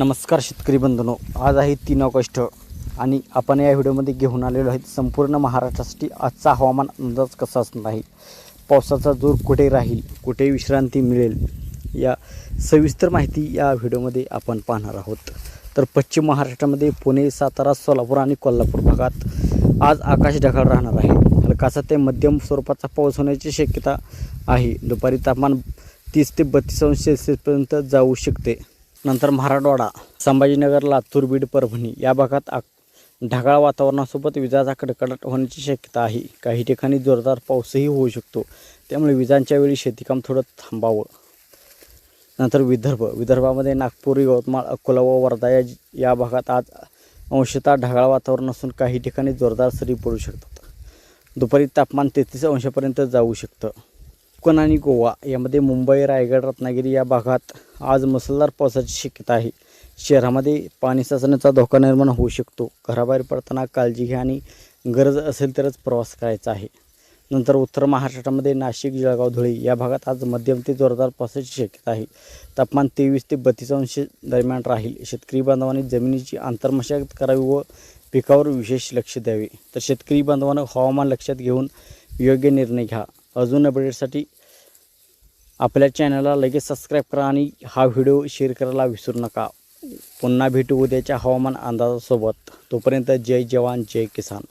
नमस्कार शेतकरी बंधनो आज आहे तीन ऑगस्ट आणि आपण या व्हिडिओमध्ये घेऊन आलेलो आहेत संपूर्ण महाराष्ट्रासाठी आजचा हवामान अंदाज कसा असणार आहे? पावसाचा जोर कुठे राहील? कुठे विश्रांती मिळेल? या सविस्तर माहिती या व्हिडिओमध्ये आपण पाहणार आहोत. तर पश्चिम महाराष्ट्रामध्ये पुणे सातारा सोलापूर आणि कोल्हापूर भागात आज आकाश ढगाळ राहणार आहे. हलकासा ते मध्यम स्वरूपाचा पाऊस होण्याची शक्यता आहे. दुपारी तापमान तीस ते बत्तीस अंश सेल्सिअसपर्यंत जाऊ शकते. नंतर मराठवाडा संभाजीनगर लातूर बीड परभणी या भागात आ ढगाळ वातावरणासोबत विजाचा कडकडाट होण्याची शक्यता आहे. काही ठिकाणी जोरदार पाऊसही होऊ शकतो. त्यामुळे विजांच्या वेळी शेतीकाम थोडं थांबावं. नंतर विदर्भ विदर्भामध्ये नागपूर यवतमाळ अकोला व वर्धा या या भागात आज अंशतः ढगाळ वातावरण असून काही ठिकाणी जोरदार सरी पडू शकतात. दुपारी तापमान तेहतीस अंशापर्यंत जाऊ शकतं. कोकण आणि गोवा यामध्ये मुंबई रायगड रत्नागिरी या भागात आज मुसळधार पावसाची शक्यता आहे. शहरामध्ये पाणी साचण्याचा धोका निर्माण होऊ शकतो. घराबाहेर पडताना काळजी घ्या आणि गरज असेल तरच प्रवास करायचा आहे. नंतर उत्तर महाराष्ट्रामध्ये नाशिक जळगाव धुळे या भागात आज मध्यम ते जोरदार पावसाची शक्यता आहे. तापमान तेवीस ते बत्तीस अंश दरम्यान राहील. शेतकरी बांधवांनी जमिनीची आंतरमशागत करावी व पिकावर विशेष लक्ष द्यावे. तर शेतकरी बांधवांना हवामान लक्षात घेऊन योग्य निर्णय घ्या. अजून अपडेटसाठी आपल्या चॅनलला लगेच सबस्क्राईब करा आणि हा व्हिडिओ शेअर करायला विसरू नका. पुन्हा भेटू उद्याच्या हवामान अंदाजासोबत. तोपर्यंत जय जवान जय किसान.